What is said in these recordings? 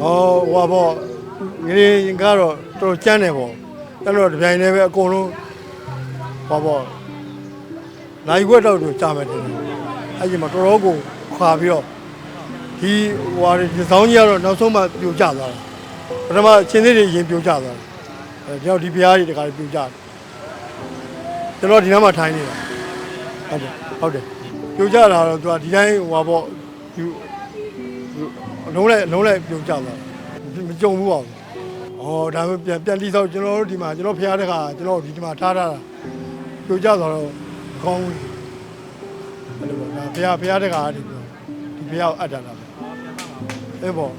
ဟောဟွာပေါ့ငရေကတော့တော်တော်ကျန်းတယ်ပေါ့အဲ့တော့ဒီပြိုင်နေပဲအကုန်လုံးဟောပေါ့နိုင်ခွက်တော့ကြာမယ်တင်တယ်အဲ့ဒီမှာတော်တော်ကိုခွာပြီးတော့ဒီဟွာဒီစောင်းကြီးကတော့နောက်ဆုံးမှပြိုကျသွားတာပထမချင်းသေးတွေရင်ပြိုကျသွားတယ်အဲကြောက်ဒီဖျားကြီးတခါပြိုကျတယ်ကျွန်တော်ဒီနားမှာထိုင်နေတာဟုတ်တယ်ဟုတ်တယ်ပြိုကျတာတော့သူကဒီတိုင်းဟွာပေါ့ဒီ အလုံးလိုက်အလုံးလိုက်ပြုံးကြသွားမကြုံဘူးအောင်။အော်ဒါပေမဲ့ပြန်ပြန်လိဆောက်ကျွန်တော်တို့ဒီမှာကျွန်တော်ဖျားတဲ့ခါကျွန်တော်ဒီမှာထားထားတာပြုံးကြသွားတော့ကောင်းဘူး။အဲ့လိုပေါ့ဒါဖျားဖျားတဲ့ခါဒီပြောဒီဖျားကိုအပ်တာလား။အဲ့ပေါ့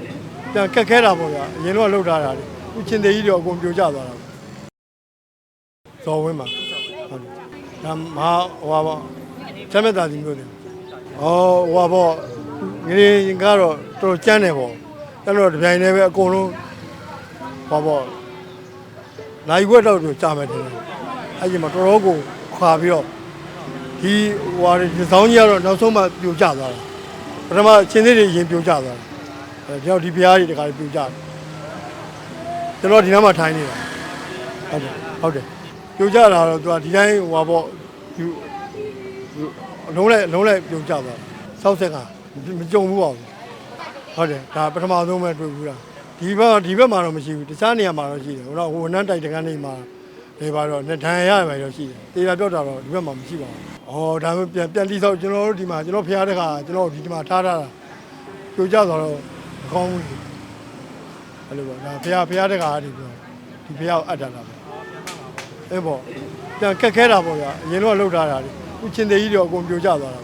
ပြန်ကက်ခဲတာပေါ့ဗျာအရင်တော့လှုပ်ထားတာလေ။ခုချင်းသေးကြီးတော့အကုန်ပြုံးကြသွားတာ။ဇော်ဝင်းမှာဟုတ်တယ်။ဒါမဟာဟွာပေါ့ချက်မြတ်တာဒီမျိုးတယ်။အော်ဟွာပေါ့ ငရေကတော့တော်တော်ကျန်းတယ်ပေါ့အဲ့တော့ဒီပြိုင်နေပဲအကုန်လုံးဟောပေါ့နိုင်ခွက်တော့ကြာမယ်တင်တယ်အဲ့ဒီမှာတော်တော်ကိုခွာပြီးတော့ဒီဟွာဒီစောင်းကြီးကတော့နောက်ဆုံးမှပြိုကျသွားတာပထမချင်းသေးတွေရင်ပြိုကျသွားတယ်အဲကြောက်ဒီဖျားကြီးတခါပြိုကျတယ်ကျွန်တော်ဒီနားမှာထိုင်နေတာဟုတ်တယ်ဟုတ်တယ်ပြိုကျတာတော့သူကဒီတိုင်းဟွာပေါ့ဒီအလုံးလိုက်အလုံးလိုက်ပြိုကျသွားတယ်စောက်ဆက်က မကြုံဘူးအောင်ဟုတ်တယ်ဒါပထမဆုံးပဲတွေ့ဘူးလားဒီဘက်ဒီဘက်မှာတော့မရှိဘူးတခြားနေရာမှာတော့ရှိတယ်ဟိုတော့ဟိုဝန်ထမ်းတိုက်တကန်းနေမှာနေပါတော့နဲ့ဒဏ်ရာရပဲတော့ရှိတယ်တေးတာပြောတာတော့ဒီဘက်မှာမရှိပါဘူးအော်ဒါပေမဲ့ပြန်ပြန်လိဆောက်ကျွန်တော်တို့ဒီမှာကျွန်တော်ဖျားတဲ့ခါကျွန်တော်ဒီမှာထားထားတာပြိုကျသွားတော့မကောင်းဘူးအဲ့လိုပေါ့ဒါဖျားဖျားတဲ့ခါဒီပြောဒီဖျားကိုအပ်တာလားအဲ့ပေါ့ပြန်ကက်ခဲတာပေါ့ဗျာအရင်တော့လှုပ်ထားတာလေခုချင်းသေးကြီးတော့အကုန်ပြိုကျသွားတာ